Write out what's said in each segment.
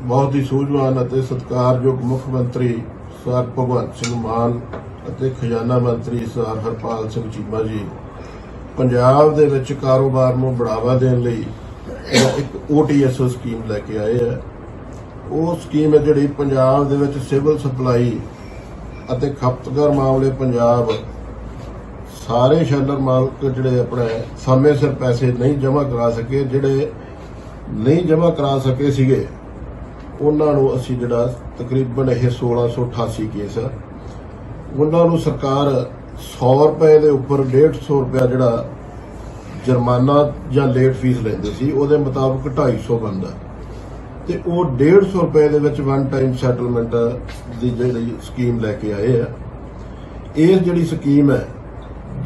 ਬਹੁਤ ਹੀ ਸੂਝਵਾਨ ਅਤੇ ਸਤਿਕਾਰਯੋਗ ਮੁੱਖ ਮੰਤਰੀ ਸਰ ਭਗਵੰਤ ਸਿੰਘ ਮਾਨ ਅਤੇ ਖਜ਼ਾਨਾ ਮੰਤਰੀ ਸਰ ਹਰਪਾਲ ਸਿੰਘ ਚੀਮਾ ਜੀ। ਪੰਜਾਬ ਦੇ ਵਿੱਚ ਕਾਰੋਬਾਰ ਨੂੰ ਬੜਾਵਾ ਦੇਣ ਲਈ ਇੱਕ OTSO ਸਕੀਮ ਲੈ ਕੇ ਆਏ ਹੈ ਉਹ ਸਕੀਮ ਹੈ ਜਿਹੜੀ ਪੰਜਾਬ ਦੇ ਵਿੱਚ ਸਿਵਲ ਸਪਲਾਈ ਅਤੇ ਖਪਤਕਾਰ ਮਾਮਲੇ ਪੰਜਾਬ ਸਾਰੇ ਸ਼ੈਲਰ ਮਾਲਕ ਜਿਹੜੇ ਆਪਣੇ ਸਮੇਂ ਸਿਰ ਪੈਸੇ ਨਹੀਂ ਜਮ੍ਹਾਂ ਕਰਾ ਸਕੇ, ਜਿਹੜੇ ਨਹੀਂ ਜਮ੍ਹਾਂ ਕਰਾ ਸਕੇ ਸੀਗੇ। ਉਹਨਾਂ ਨੂੰ ਅਸੀਂ ਜਿਹੜਾ ਤਕਰੀਬਨ ਇਹ 1688 ਕੇਸ ਆ, ਉਹਨਾਂ ਨੂੰ ਸਰਕਾਰ 100 ਰੁਪਏ ਦੇ ਉੱਪਰ 150 ਰੁਪਏ ਜਿਹੜਾ ਜੁਰਮਾਨਾ ਜਾਂ ਲੇਟ ਫੀਸ ਲੈਂਦੇ ਸੀ, ਉਹਦੇ ਮੁਤਾਬਕ 250 ਬਣਦਾ। ਤੇ ਉਹ 150 ਰੁਪਏ ਦੇ ਵਿੱਚ ਵਨ ਟਾਈਮ ਸੈਟਲਮੈਂਟ ਦੀ ਜਿਹੜੀ ਸਕੀਮ ਲੈ ਕੇ ਆਏ ਆ। ਇਹ ਜਿਹੜੀ ਸਕੀਮ ਹੈ,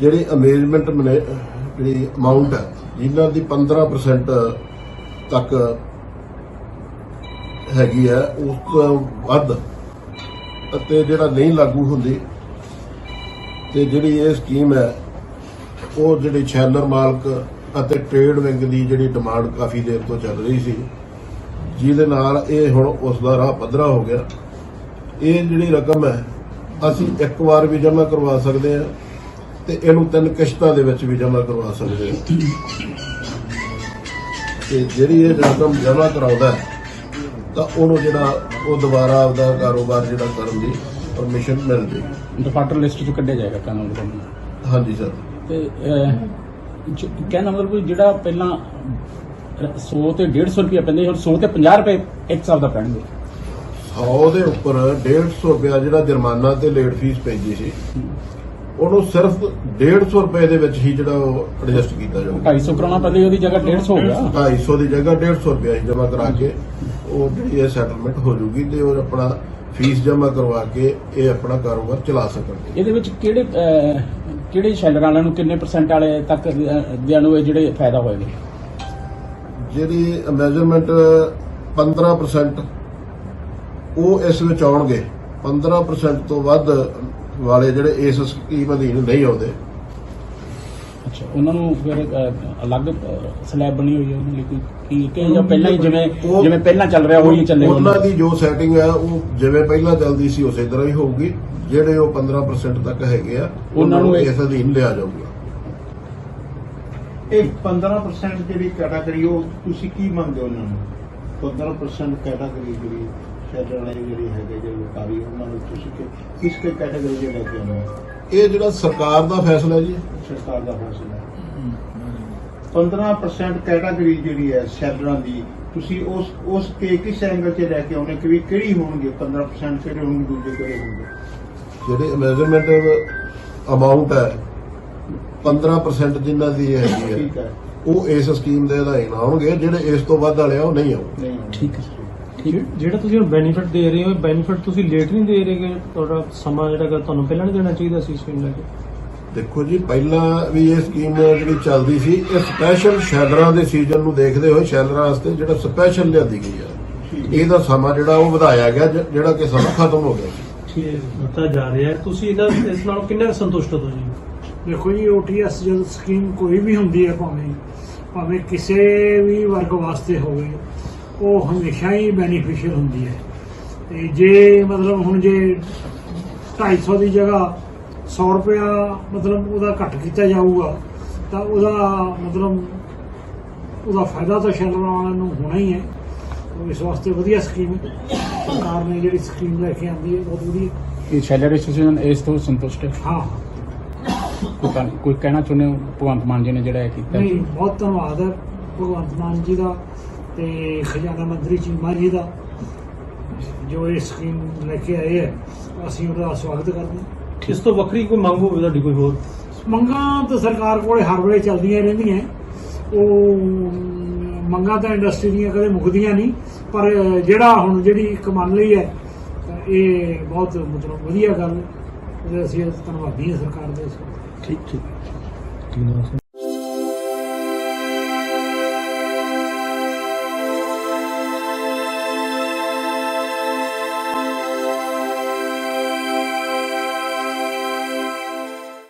ਜਿਹੜੀ ਅਮੇਜਮੈਂਟ ਜਿਹੜੀ ਅਮਾਉਂਟ ਹੈ, ਜਿਨ੍ਹਾਂ ਦੀ 15% ਤੱਕ ਹੈਗੀ ਹੈ ਉਸ ਤੋਂ ਵੱਧ ਅਤੇ ਜਿਹੜਾ ਨਹੀਂ ਲਾਗੂ ਹੁੰਦੀ ਤੇ ਜਿਹੜੀ ਇਹ ਸਕੀਮ ਹੈ ਉਹ ਜਿਹੜੀ ਸ਼ੈਲਰ ਮਾਲਕ ਅਤੇ ਟ੍ਰੇਡ ਵਿੰਗ ਦੀ ਜਿਹੜੀ ਡਿਮਾਂਡ ਕਾਫੀ ਦੇਰ ਤੋਂ ਚੱਲ ਰਹੀ ਸੀ ਜਿਹਦੇ ਨਾਲ ਇਹ ਹੁਣ ਉਸ ਦਾ ਰਾਹ ਪੱਧਰਾ ਹੋ ਗਿਆ। ਇਹ ਜਿਹੜੀ ਰਕਮ ਹੈ ਅਸੀਂ ਇੱਕ ਵਾਰ ਵੀ ਜਮ੍ਹਾਂ ਕਰਵਾ ਸਕਦੇ ਹਾਂ ਤੇ ਇਹਨੂੰ ਤਿੰਨ ਕਿਸ਼ਤਾਂ ਦੇ ਵਿੱਚ ਵੀ ਜਮ੍ਹਾਂ ਕਰਵਾ ਸਕਦੇ ਹਾਂ। ਤੇ ਜਿਹੜੀ ਇਹ ਰਕਮ ਜਮ੍ਹਾਂ ਕਰਾਉਂਦਾ ਹੈ, ਤਾਂ ਉਹਨੂੰ ਜਿਹੜਾ ਉਹ ਦੁਬਾਰਾ ਆਪਦਾ ਕਾਰੋਬਾਰ ਜਿਹੜਾ ਕਰਨ ਦੀ ਪਰਮਿਸ਼ਨ ਮਿਲ ਜੇਗੀ ਡਿਫਾਲਟਰ ਲਿਸਟ ਚੋਂ ਕੱਢਿਆ ਜਾਏਗਾ ਕਾਨੂੰਨ ਦੇ। ਹਾਂਜੀ ਸਰ। ਤੇ ਅਹ, ਜ- ਕਹਿਣ ਦਾ ਮਤਲਬ ਵੀ ਜਿਹੜਾ ਪਹਿਲਾਂ 100 ਤੇ 150 ਰੁਪਏ ਪੈਂਦੇ ਸੀ, ਹੁਣ 100 ਤੇ 50 ਰੁਪਏ ਇੱਕ ਸਾਲ ਦਾ ਪੈਣਗੇ। 100 ਦੇ ਉੱਪਰ 150 ਰੁਪਇਆ ਜਿਹੜਾ ਜੁਰਮਾਨਾ ਤੇ ਲੇਟ ਫੀਸ ਪੈਂਦੀ ਸੀ ਉਹਨੂੰ ਸਿਰਫ 150 ਰੁਪਏ ਦੇ ਵਿੱਚ ਹੀ ਜਿਹੜਾ ਉਹ ਐਡਜਸਟ ਕੀਤਾ ਜਾਊਗਾ। 250 ਕਰਾਉਣਾ ਪੈਂਦੇ ਉਹਦੀ ਜਗ੍ਹਾ 150 ਹੋ ਗਿਆ। 250 ਦੀ ਜਗ੍ਹਾ 150 ਰੁਪਇਆ ਹੀ ਜਮ੍ਹਾਂ ਕਰਾ ਕੇ ਉਹ ਜਿਹੜੀ ਇਹ ਸੈਟਲਮੈਂਟ ਹੋ ਜੂਗੀ ਤੇ ਉਹ ਆਪਣਾ ਫੀਸ ਜਮ੍ਹਾਂ ਕਰਵਾ ਕੇ ਇਹ ਆਪਣਾ ਕਾਰੋਬਾਰ ਚਲਾ ਸਕਣਗੇ। ਇਹਦੇ ਵਿੱਚ ਕਿਹੜੇ ਕਿਹੜੇ ਸ਼ੈਲਰ ਵਾਲਿਆਂ ਨੂੰ ਕਿੰਨੇ ਪਰਸੈਂਟ ਵਾਲੇ ਤੱਕ ਦਿਆਂ ਨੂੰ ਇਹ ਜਿਹੜੇ ਫਾਇਦਾ ਹੋਏਗਾ? ਜਿਹੜੀ ਮੈਜ਼ਰਮੈਂਟ 15% ਉਹ ਇਸ ਵਿੱਚ ਆਉਣਗੇ। 15% ਤੋਂ ਵੱਧ ਵਾਲੇ ਜਿਹੜੇ ਇਸ ਸਕੀਮ ਅਧੀਨ ਨਹੀਂ ਆਉਂਦੇ। ਅੱਛਾ ਉਹਨਾਂ ਨੂੰ ਫਿਰ ਅਹ, ਅਲੱਗ ਸਲੈਬ ਬਣੀ ਹੋਈ ਹੈ ਉਹਨਾਂ ਲਈ ਕੋਈ ਕੀ ਕਿ ਜਾਂ ਪਹਿਲਾਂ ਹੀ ਜਿਵੇਂ ਉਹ- ਜਿਵੇਂ ਪਹਿਲਾਂ ਚੱਲ ਰਿਹਾ ਉਹੀ ਚੱਲੇਗਾ ਉਹਨਾਂ ਦੀ ਜੋ ਸੈਟਿੰਗ ਹੈ ਉਹ ਜਿਵੇਂ ਪਹਿਲਾਂ ਚੱਲਦੀ ਸੀ ਉਸੇ ਤਰ੍ਹਾਂ ਹੀ ਹੋਊਗੀ। ਜਿਹੜੇ ਉਹ 15% ਤੱਕ ਹੈਗੇ ਆ ਉਹਨਾਂ ਨੂੰ ਇਸ ਅਧੀਨ ਲਿਆ ਜਾਊਗਾ। ਇਹ 15% ਜਿਹੜੀ ਕੈਟਾਗਰੀ ਉਹ ਤੁਸੀਂ ਕੀ ਮੰਨਦੇ ਹੋ ਉਹਨਾਂ ਨੂੰ? 15% ਕੈਟਾਗਰੀ ਜਿਹੜੀ ਸ਼ਹਿਰ ਵਾਲੀ ਜਿਹੜੀ ਹੈਗੇ ਜਿਹੜੇ ਵਪਾਰੀ ਉਹਨਾਂ ਨੂੰ ਤੁਸੀਂ ਕਿ- ਕਿਸ ਕੇ ਕੈਟਾਗਰੀ ਦੇ ਲੈ ਕੇ ਆਉਂਦੇ ਹੋ? ਇਹ ਜਿਹੜਾ ਸਰਕਾਰ ਦਾ ਫੈਸਲਾ ਹੈ ਜੀ। ਸਰਕਾਰ ਦਾ ਫੈਸਲਾ ਹੈ। 15% ਕੈਟਾਗਰੀ ਜਿਹੜੀ ਹੈ ਸ਼ਹਿਰਾਂ ਦੀ ਤੁਸੀਂ ਉਸ ਉਸ ਕੇ ਕਿਸ ਐਂਗਲ 'ਚ ਲੈ ਕੇ ਆਉਣੇ ਕਿ ਵੀ ਕਿਹੜੀ ਹੋਣਗੇ? 15% ਕਿਹੜੇ ਹੋਣਗੇ ਦੂਜੇ ਕਿਹੜੇ ਹੋਣਗੇ? ਜਿਹੜੇ ਮੈਜ਼ਰਮੈਂਟ ਅਮਾਉਂਟ ਹੈ 15% ਜਿਨ੍ਹਾਂ ਦੀ ਹੈਗੀ ਹੈ ਠੀਕ ਹੈ। ਉਹ ਇਸ ਸਕੀਮ ਦੇ ਅਧੀਨ ਆਉਣਗੇ ਜਿਹੜੇ ਇਸ ਤੋਂ ਵੱਧ ਵਾਲੇ ਆ ਉਹ ਨਹੀਂ ਆਉਣਗੇ। ਠੀਕ ਹੈ। ਠੀਕ ਹੈ ਜਿਹੜਾ ਤੁਸੀਂ ਹੁਣ ਬੈਨੀਫਿਟ ਦੇ ਰਹੇ ਹੋ ਬੈਨੀਫਿਟ ਤੁਸੀਂ ਲੇਟ ਨਹੀਂ ਦੇ ਰਹੇਗੇ ਤੁਹਾਡਾ ਸਮਾਂ ਜਿਹੜਾ ਤੁਹਾਨੂੰ ਪਹਿਲਾਂ ਨਹੀਂ ਦੇਣਾ ਚਾਹੀਦਾ ਸੀ ਸਕੀਮ ਲੈ ਕੇ? ਦੇਖੋ ਜੀ ਪਹਿਲਾਂ ਵੀ ਇਹ ਸਕੀਮ ਜਿਹੜੀ ਚੱਲਦੀ ਸੀ ਇਹ ਸਪੈਸ਼ਲ ਸ਼ੈਲਰਾਂ ਦੇ ਸੀਜ਼ਨ ਨੂੰ ਦੇਖਦੇ ਹੋਏ ਸ਼ੈਲਰਾਂ ਵਾਸਤੇ ਜਿਹੜਾ ਸਪੈਸ਼ਲ ਲਿਆਂਦੀ ਗਈ ਹੈ। ਇਹਦਾ ਸਮਾਂ ਜਿਹੜਾ ਉਹ ਵਧਾਇਆ ਗਿਆ ਜਿਹੜਾ ਕਿ ਸਮਾਂ ਖਤਮ ਹੋ ਗਿਆ ਸੀ। ਠੀਕ ਹੈ ਦਿੱਤਾ ਜਾ ਰਿਹਾ ਤੁਸੀਂ ਇਹਦਾ ਇਸ ਨਾਲ ਕਿੰਨੇ ਸੰਤੁਸ਼ਟ ਹੋ ਜੀ ਦੇਖੋ ਜੀ ਓਟੀਐਸ ਜਦ ਸਕੀਮ ਕੋਈ ਵੀ ਹੁੰਦੀ ਹੈ ਭਾਵੇਂ ਭਾਵੇਂ ਕਿਸੇ ਵੀ ਵਰਗ ਵਾਸਤੇ ਹੋਵੇ ਉਹ ਹਮੇਸ਼ਾ ਹੀ ਬੈਨੀਫੀਸ਼ੀਅਲ ਹੁੰਦੀ ਹੈ। ਤੇ ਜੇ ਮਤਲਬ ਹੁਣ ਜੇ 250 ਦੀ ਜਗ੍ਹਾ 100 ਰੁਪਇਆ ਮਤਲਬ ਉਹਦਾ ਘੱਟ ਕੀਤਾ ਜਾਊਗਾ ਤਾਂ ਉਹਦਾ ਮਤਲਬ ਉਹਦਾ ਫਾਇਦਾ ਤਾਂ ਸ਼ੈਲਰ ਵਾਲਿਆਂ ਨੂੰ ਹੋਣਾ ਹੀ ਹੈ। ਉਹ ਇਸ ਵਾਸਤੇ ਵਧੀਆ ਸਕੀਮ ਹੈ। ਸਰਕਾਰ ਨੇ ਜਿਹੜੀ ਸਕੀਮ ਲੈ ਕੇ ਆਂਦੀ ਹੈ ਬਹੁਤ ਵਧੀਆ। ਇਹ ਸ਼ੈਲਰ ਐਸੋਸੀਏਸ਼ਨ ਇਸ ਤੋਂ ਸੰਤੁਸ਼ਟ ਹੈ? ਹਾਂ। ਕੋਈ ਕੋਈ ਕਹਿਣਾ ਚਾਹੁੰਦੇ ਹੋ? ਭਗਵੰਤ ਮਾਨ ਜੀ ਨੇ ਜਿਹੜਾ ਇਹ ਕੀਤਾ। ਨਹੀਂ ਬਹੁਤ ਧੰਨਵਾਦ ਹੈ ਭਗਵੰਤ ਮਾਨ ਜੀ ਦਾ। ਤੇ ਖਜ਼ਾਨਾ ਮੰਤਰੀ ਚੀਮਾ ਜੀ ਦਾ ਜੋ ਇਹ ਸਕੀਮ ਲੈ ਕੇ ਆਏ ਹੈ ਅਸੀਂ ਉਹਦਾ ਸਵਾਗਤ ਕਰਦੇ ਹਾਂ। ਇਸ ਤੋਂ ਵੱਖਰੀ ਕੋਈ ਮੰਗ ਹੋਵੇ ਤੁਹਾਡੀ ਕੋਈ ਹੋਰ? ਮੰਗਾਂ ਤਾਂ ਸਰਕਾਰ ਕੋਲੇ ਹਰ ਵੇਲੇ ਚੱਲਦੀਆਂ ਰਹਿੰਦੀਆਂ ਉਹ ਮੰਗਾਂ ਤਾਂ ਇੰਡਸਟਰੀ ਦੀਆਂ ਕਦੇ ਮੁੱਕਦੀਆਂ ਨਹੀਂ ਪਰ ਜਿਹੜਾ ਹੁਣ ਜਿਹੜੀ ਇੱਕ ਮੰਨ ਲਈ ਹੈ ਇਹ ਬਹੁਤ ਮਤਲਬ ਵਧੀਆ ਗੱਲ ਹੈ। ਅਸੀਂ ਧੰਨਵਾਦੀ ਹਾਂ ਸਰਕਾਰ ਦੇ ਇਸ ਠੀਕ ਠੀਕ।